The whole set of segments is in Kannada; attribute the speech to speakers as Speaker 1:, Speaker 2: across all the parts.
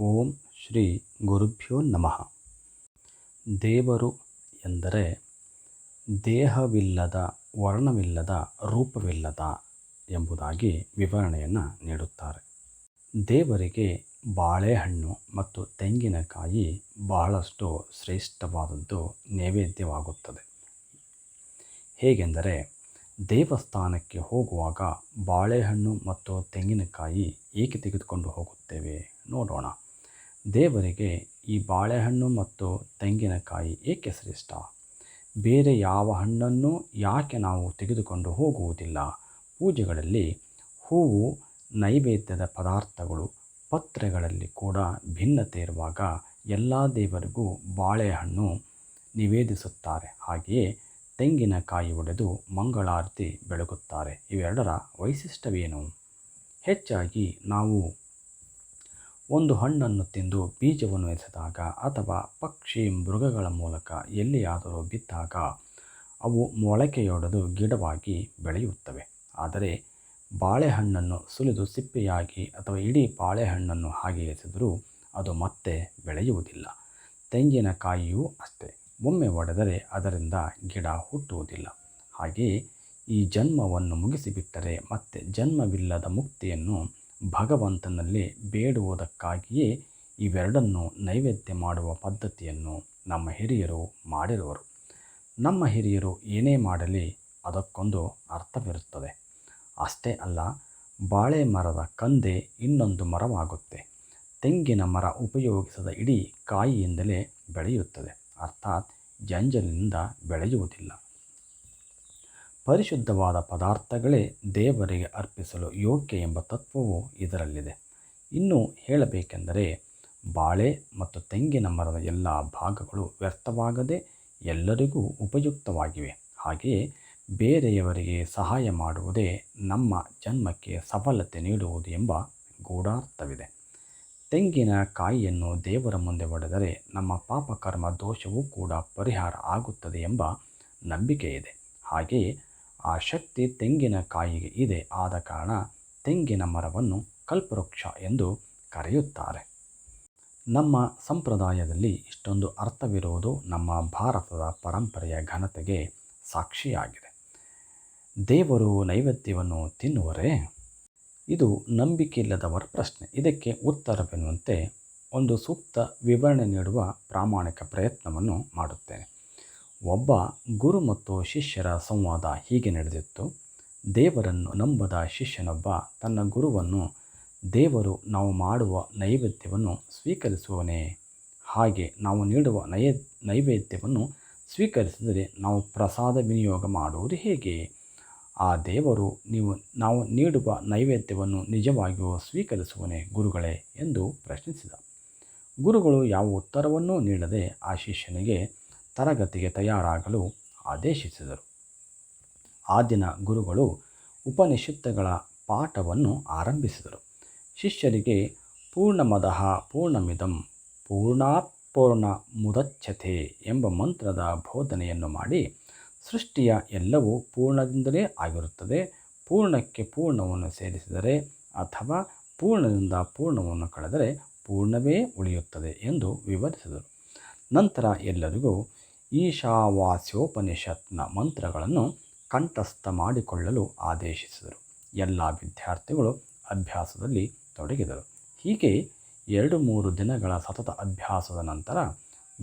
Speaker 1: ಓಂ ಶ್ರೀ ಗುರುಭ್ಯೋ ನಮಃ. ದೇವರು ಎಂದರೆ ದೇಹವಿಲ್ಲದ, ವರ್ಣವಿಲ್ಲದ, ರೂಪವಿಲ್ಲದ ಎಂಬುದಾಗಿ ವಿವರಣೆಯನ್ನು ನೀಡುತ್ತಾರೆ. ದೇವರಿಗೆ ಬಾಳೆಹಣ್ಣು ಮತ್ತು ತೆಂಗಿನಕಾಯಿ ಬಹಳಷ್ಟು ಶ್ರೇಷ್ಠವಾದದ್ದು, ನೈವೇದ್ಯವಾಗುತ್ತದೆ. ಹೇಗೆಂದರೆ ದೇವಸ್ಥಾನಕ್ಕೆ ಹೋಗುವಾಗ ಬಾಳೆಹಣ್ಣು ಮತ್ತು ತೆಂಗಿನಕಾಯಿ ಏಕೆ ತೆಗೆದುಕೊಂಡು ಹೋಗುತ್ತೇವೆ ನೋಡೋಣ. ದೇವರಿಗೆ ಈ ಬಾಳೆಹಣ್ಣು ಮತ್ತು ತೆಂಗಿನಕಾಯಿ ಏಕೆ ಶ್ರೇಷ್ಠ? ಬೇರೆ ಯಾವ ಹಣ್ಣನ್ನು ಯಾಕೆ ನಾವು ತೆಗೆದುಕೊಂಡು ಹೋಗುವುದಿಲ್ಲ? ಪೂಜೆಗಳಲ್ಲಿ ಹೂವು, ನೈವೇದ್ಯದ ಪದಾರ್ಥಗಳು, ಪತ್ರೆಗಳಲ್ಲಿ ಕೂಡ ಭಿನ್ನತೆ ಇರುವಾಗ ಎಲ್ಲ ದೇವರಿಗೂ ಬಾಳೆಹಣ್ಣು ನಿವೇದಿಸುತ್ತಾರೆ. ಹಾಗೆಯೇ ತೆಂಗಿನಕಾಯಿ ಒಡೆದು ಮಂಗಳಾರತಿ ಬೆಳಗುತ್ತಾರೆ. ಇವೆರಡರ ವೈಶಿಷ್ಟ್ಯವೇನು? ಹೆಚ್ಚಾಗಿ ನಾವು ಒಂದು ಹಣ್ಣನ್ನು ತಿಂದು ಬೀಜವನ್ನು ಎಸೆದಾಗ ಅಥವಾ ಪಕ್ಷಿ ಮೃಗಗಳ ಮೂಲಕ ಎಲ್ಲಿಯಾದರೂ ಬಿದ್ದಾಗ ಅವು ಮೊಳಕೆಯೊಡೆದು ಗಿಡವಾಗಿ ಬೆಳೆಯುತ್ತವೆ. ಆದರೆ ಬಾಳೆಹಣ್ಣನ್ನು ಸುಲಿದು ಸಿಪ್ಪೆಯಾಗಿ ಅಥವಾ ಇಡೀ ಬಾಳೆಹಣ್ಣನ್ನು ಹಾಗೆ ಎಸೆದರೂ ಅದು ಮತ್ತೆ ಬೆಳೆಯುವುದಿಲ್ಲ. ತೆಂಗಿನಕಾಯಿಯೂ ಅಷ್ಟೇ. ಒಮ್ಮೆ ಒಡೆದರೆ ಅದರಿಂದ ಗಿಡ ಹುಟ್ಟುವುದಿಲ್ಲ. ಹಾಗೆಯೇ ಈ ಜನ್ಮವನ್ನು ಮುಗಿಸಿಬಿಟ್ಟರೆ ಮತ್ತೆ ಜನ್ಮವಿಲ್ಲದ ಮುಕ್ತಿಯನ್ನು ಭಗವಂತನಲ್ಲಿ ಬೇಡುವುದಕ್ಕಾಗಿಯೇ ಇವೆರಡನ್ನು ನೈವೇದ್ಯ ಮಾಡುವ ಪದ್ಧತಿಯನ್ನು ನಮ್ಮ ಹಿರಿಯರು ಮಾಡಿರುವರು. ನಮ್ಮ ಹಿರಿಯರು ಏನೇ ಮಾಡಲಿ ಅದಕ್ಕೊಂದು ಅರ್ಥವಿರುತ್ತದೆ. ಅಷ್ಟೇ ಅಲ್ಲ, ಬಾಳೆ ಮರದ ಕಂದೆ ಇನ್ನೊಂದು ಮರವಾಗುತ್ತೆ. ತೆಂಗಿನ ಮರ ಉಪಯೋಗಿಸದ ಇಡೀ ಕಾಯಿಯಿಂದಲೇ ಬೆಳೆಯುತ್ತದೆ. ಅರ್ಥಾತ್ ಜಂಜಲಿನಿಂದ ಬೆಳೆಯುವುದಿಲ್ಲ. ಪರಿಶುದ್ಧವಾದ ಪದಾರ್ಥಗಳೇ ದೇವರಿಗೆ ಅರ್ಪಿಸಲು ಯೋಗ್ಯ ಎಂಬ ತತ್ವವು ಇದರಲ್ಲಿದೆ. ಇನ್ನು ಹೇಳಬೇಕೆಂದರೆ ಬಾಳೆ ಮತ್ತು ತೆಂಗಿನ ಮರದ ಎಲ್ಲ ಭಾಗಗಳು ವ್ಯರ್ಥವಾಗದೆ ಎಲ್ಲರಿಗೂ ಉಪಯುಕ್ತವಾಗಿವೆ. ಹಾಗೆಯೇ ಬೇರೆಯವರಿಗೆ ಸಹಾಯ ಮಾಡುವುದೇ ನಮ್ಮ ಜನ್ಮಕ್ಕೆ ಸಫಲತೆ ನೀಡುವುದು ಎಂಬ ಗೂಢಾರ್ಥವಿದೆ. ತೆಂಗಿನ ಕಾಯಿಯನ್ನು ದೇವರ ಮುಂದೆ ಒಡೆದರೆ ನಮ್ಮ ಪಾಪಕರ್ಮ ದೋಷವೂ ಕೂಡ ಪರಿಹಾರ ಆಗುತ್ತದೆ ಎಂಬ ನಂಬಿಕೆ ಇದೆ ಹಾಗೆಯೇ ಆ ಶಕ್ತಿ ತೆಂಗಿನ ಕಾಯಿಗೆ ಇದೆ. ಆದ ಕಾರಣ ತೆಂಗಿನ ಮರವನ್ನು ಕಲ್ಪವೃಕ್ಷ ಎಂದು ಕರೆಯುತ್ತಾರೆ. ನಮ್ಮ ಸಂಪ್ರದಾಯದಲ್ಲಿ ಇಷ್ಟೊಂದು ಅರ್ಥವಿರುವುದು ನಮ್ಮ ಭಾರತದ ಪರಂಪರೆಯ ಘನತೆಗೆ ಸಾಕ್ಷಿಯಾಗಿದೆ. ದೇವರು ನೈವೇದ್ಯವನ್ನು ತಿನ್ನುವರೇ? ಇದು ನಂಬಿಕೆಯಿಲ್ಲದವರ ಪ್ರಶ್ನೆ. ಇದಕ್ಕೆ ಉತ್ತರವೆನ್ನುವಂತೆ ಒಂದು ಸೂಕ್ತ ವಿವರಣೆ ನೀಡುವ ಪ್ರಾಮಾಣಿಕ ಪ್ರಯತ್ನವನ್ನು ಮಾಡುತ್ತೇನೆ. ಒಬ್ಬ ಗುರು ಮತ್ತು ಶಿಷ್ಯರ ಸಂವಾದ ಹೀಗೆ ನಡೆದಿತ್ತು. ದೇವರನ್ನು ನಂಬದ ಶಿಷ್ಯನೊಬ್ಬ ತನ್ನ ಗುರುವನ್ನು, ದೇವರು ನಾವು ಮಾಡುವ ನೈವೇದ್ಯವನ್ನು ಸ್ವೀಕರಿಸುವನೇ ಹಾಗೆ ನಾವು ನೀಡುವ ನೈ ನೈವೇದ್ಯವನ್ನು ಸ್ವೀಕರಿಸಿದರೆ ನಾವು ಪ್ರಸಾದ ವಿನಿಯೋಗ ಮಾಡುವುದು ಹೇಗೆ? ಆ ದೇವರು ನೀವು, ನಾವು ನೀಡುವ ನೈವೇದ್ಯವನ್ನು ನಿಜವಾಗಿಯೂ ಸ್ವೀಕರಿಸುವನೇ ಗುರುಗಳೇ ಎಂದು ಪ್ರಶ್ನಿಸಿದ. ಗುರುಗಳು ಯಾವ ಉತ್ತರವನ್ನೂ ನೀಡದೆ ಆ ಶಿಷ್ಯನಿಗೆ ತರಗತಿಗೆ ತಯಾರಾಗಲು ಆದೇಶಿಸಿದರು. ಆ ದಿನ ಗುರುಗಳು ಉಪನಿಷತ್ತುಗಳ ಪಾಠವನ್ನು ಆರಂಭಿಸಿದರು. ಶಿಷ್ಯರಿಗೆ ಪೂರ್ಣಮದಃ ಪೂರ್ಣಮಿದಂ ಪೂರ್ಣಾತ್ ಪೂರ್ಣ ಮುದಚ್ಛತೆ ಎಂಬ ಮಂತ್ರದ ಬೋಧನೆಯನ್ನು ಮಾಡಿ ಸೃಷ್ಟಿಯ ಎಲ್ಲವೂ ಪೂರ್ಣದಿಂದಲೇ ಆಗಿರುತ್ತದೆ. ಪೂರ್ಣಕ್ಕೆ ಪೂರ್ಣವನ್ನು ಸೇರಿಸಿದರೆ ಅಥವಾ ಪೂರ್ಣದಿಂದ ಪೂರ್ಣವನ್ನು ಕಳೆದರೆ ಪೂರ್ಣವೇ ಉಳಿಯುತ್ತದೆ ಎಂದು ವಿವರಿಸಿದರು. ನಂತರ ಎಲ್ಲರಿಗೂ ಈಶಾವಾಸ್ಯೋಪನಿಷತ್ನ ಮಂತ್ರಗಳನ್ನು ಕಂಠಸ್ಥ ಮಾಡಿಕೊಳ್ಳಲು ಆದೇಶಿಸಿದರು. ಎಲ್ಲ ವಿದ್ಯಾರ್ಥಿಗಳು ಅಭ್ಯಾಸದಲ್ಲಿ ತೊಡಗಿದರು. ಹೀಗೆ ಎರಡು ಮೂರು ದಿನಗಳ ಸತತ ಅಭ್ಯಾಸದ ನಂತರ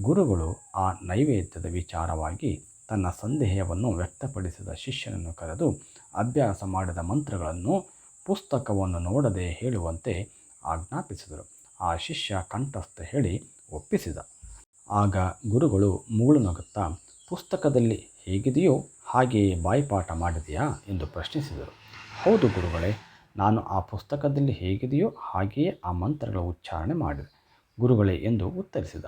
Speaker 1: ಗುರುಗಳು ಆ ನೈವೇದ್ಯದ ವಿಚಾರವಾಗಿ ತನ್ನ ಸಂದೇಹವನ್ನು ವ್ಯಕ್ತಪಡಿಸಿದ ಶಿಷ್ಯನನ್ನು ಕರೆದು ಅಭ್ಯಾಸ ಮಾಡಿದ ಮಂತ್ರಗಳನ್ನು ಪುಸ್ತಕವನ್ನು ನೋಡದೆ ಹೇಳುವಂತೆ ಆಜ್ಞಾಪಿಸಿದರು. ಆ ಶಿಷ್ಯ ಕಂಠಸ್ಥ ಹೇಳಿ ಒಪ್ಪಿಸಿದ. ಆಗ ಗುರುಗಳು ಮುಗುಳು ನಗುತ್ತಾ ಪುಸ್ತಕದಲ್ಲಿ ಹೇಗಿದೆಯೋ ಹಾಗೆಯೇ ಬಾಯಿಪಾಠ ಮಾಡಿದೆಯಾ? ಎಂದು ಪ್ರಶ್ನಿಸಿದರು. ಹೌದು ಗುರುಗಳೇ, ನಾನು ಆ ಪುಸ್ತಕದಲ್ಲಿ ಹೇಗಿದೆಯೋ ಹಾಗೆಯೇ ಆ ಮಂತ್ರಗಳ ಉಚ್ಚಾರಣೆ ಮಾಡಿದೆ, ಗುರುಗಳೇ ಎಂದು ಉತ್ತರಿಸಿದ.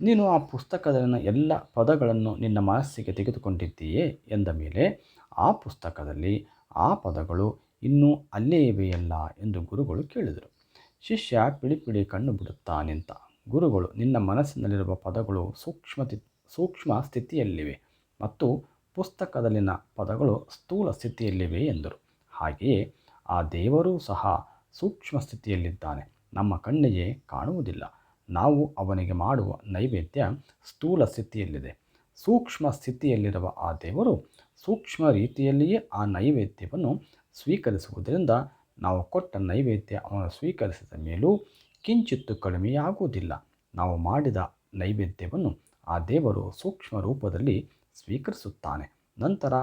Speaker 1: ನೀನು ಆ ಪುಸ್ತಕದಲ್ಲಿನ ಎಲ್ಲ ಪದಗಳನ್ನು ನಿನ್ನ ಮನಸ್ಸಿಗೆ ತೆಗೆದುಕೊಂಡಿದ್ದೀಯೇ? ಎಂದ ಮೇಲೆ, ಆ ಪುಸ್ತಕದಲ್ಲಿ ಆ ಪದಗಳು ಇನ್ನೂ ಅಲ್ಲೇ ಇವೆಯಲ್ಲ? ಎಂದು ಗುರುಗಳು ಕೇಳಿದರು. ಶಿಷ್ಯ ಪಿಳಿಪಿಳಿ ಕಣ್ಣು ಬಿಡುತ್ತಾ ನಿಂತ ಗುರುಗಳು, ನಿನ್ನ ಮನಸ್ಸಿನಲ್ಲಿರುವ ಪದಗಳು ಸೂಕ್ಷ್ಮ ಸೂಕ್ಷ್ಮ ಸ್ಥಿತಿಯಲ್ಲಿವೆ ಮತ್ತು ಪುಸ್ತಕದಲ್ಲಿನ ಪದಗಳು ಸ್ಥೂಲ ಸ್ಥಿತಿಯಲ್ಲಿವೆ ಎಂದರು. ಹಾಗೆಯೇ ಆ ದೇವರೂ ಸಹ ಸೂಕ್ಷ್ಮ ಸ್ಥಿತಿಯಲ್ಲಿದ್ದಾನೆ. ನಮ್ಮ ಕಣ್ಣಿಗೆ ಕಾಣುವುದಿಲ್ಲ. ನಾವು ಅವನಿಗೆ ಮಾಡುವ ನೈವೇದ್ಯ ಸ್ಥೂಲ ಸ್ಥಿತಿಯಲ್ಲಿದೆ. ಸೂಕ್ಷ್ಮ ಸ್ಥಿತಿಯಲ್ಲಿರುವ ಆ ದೇವರು ಸೂಕ್ಷ್ಮ ರೀತಿಯಲ್ಲಿಯೇ ಆ ನೈವೇದ್ಯವನ್ನು ಸ್ವೀಕರಿಸುವುದರಿಂದ ನಾವು ಕೊಟ್ಟ ನೈವೇದ್ಯ ಅವನು ಸ್ವೀಕರಿಸಿದ ಮೇಲೂ ಕಿಂಚಿತ್ತು ಕಡಿಮೆಯಾಗುವುದಿಲ್ಲ. ನಾವು ಮಾಡಿದ ನೈವೇದ್ಯವನ್ನು ಆ ದೇವರು ಸೂಕ್ಷ್ಮ ರೂಪದಲ್ಲಿ ಸ್ವೀಕರಿಸುತ್ತಾನೆ. ನಂತರ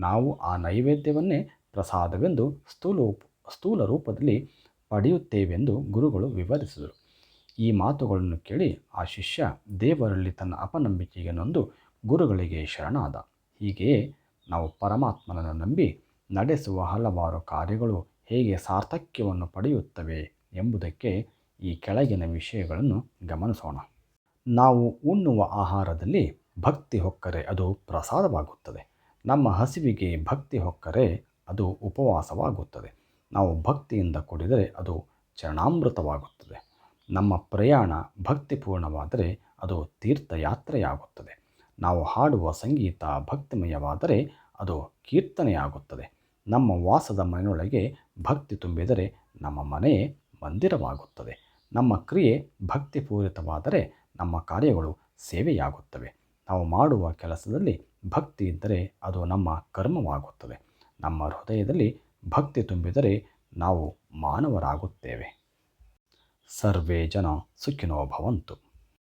Speaker 1: ನಾವು ಆ ನೈವೇದ್ಯವನ್ನೇ ಪ್ರಸಾದವೆಂದು ಸ್ಥೂಲ ಸ್ಥೂಲ ರೂಪದಲ್ಲಿ ಪಡೆಯುತ್ತೇವೆಂದು ಗುರುಗಳು ವಿವರಿಸಿದರು. ಈ ಮಾತುಗಳನ್ನು ಕೇಳಿ ಆ ಶಿಷ್ಯ ದೇವರಲ್ಲಿ ತನ್ನ ಅಪನಂಬಿಕೆಗೆ ನೊಂದು ಗುರುಗಳಿಗೆ ಶರಣಾದ. ಹೀಗೆಯೇ ನಾವು ಪರಮಾತ್ಮನನ್ನು ನಂಬಿ ನಡೆಸುವ ಹಲವಾರು ಕಾರ್ಯಗಳು ಹೇಗೆ ಸಾರ್ಥಕ್ಯವನ್ನು ಪಡೆಯುತ್ತವೆ ಎಂಬುದಕ್ಕೆ ಈ ಕೆಳಗಿನ ವಿಷಯಗಳನ್ನು ಗಮನಿಸೋಣ. ನಾವು ಉಣ್ಣುವ ಆಹಾರದಲ್ಲಿ ಭಕ್ತಿ ಹೊಕ್ಕರೆ ಅದು ಪ್ರಸಾದವಾಗುತ್ತದೆ. ನಮ್ಮ ಹಸಿವಿಗೆ ಭಕ್ತಿ ಹೊಕ್ಕರೆ ಅದು ಉಪವಾಸವಾಗುತ್ತದೆ. ನಾವು ಭಕ್ತಿಯಿಂದ ಕುಡಿದರೆ ಅದು ಚರಣಾಮೃತವಾಗುತ್ತದೆ. ನಮ್ಮ ಪ್ರಯಾಣ ಭಕ್ತಿಪೂರ್ಣವಾದರೆ ಅದು ತೀರ್ಥಯಾತ್ರೆಯಾಗುತ್ತದೆ. ನಾವು ಹಾಡುವ ಸಂಗೀತ ಭಕ್ತಿಮಯವಾದರೆ ಅದು ಕೀರ್ತನೆಯಾಗುತ್ತದೆ. ನಮ್ಮ ವಾಸದ ಮನೆಯೊಳಗೆ ಭಕ್ತಿ ತುಂಬಿದರೆ ನಮ್ಮ ಮನೆಯೇ ಮಂದಿರವಾಗುತ್ತದೆ. ನಮ್ಮ ಕ್ರಿಯೆ ಭಕ್ತಿಪೂರಿತವಾದರೆ ನಮ್ಮ ಕಾರ್ಯಗಳು ಸೇವೆಯಾಗುತ್ತವೆ. ನಾವು ಮಾಡುವ ಕೆಲಸದಲ್ಲಿ ಭಕ್ತಿ ಇದ್ದರೆ ಅದು ನಮ್ಮ ಕರ್ಮವಾಗುತ್ತದೆ. ನಮ್ಮ ಹೃದಯದಲ್ಲಿ ಭಕ್ತಿ ತುಂಬಿದರೆ ನಾವು ಮಾನವರಾಗುತ್ತೇವೆ. ಸರ್ವೇ ಜನ ಸುಖಿನೋ ಭವಂತು.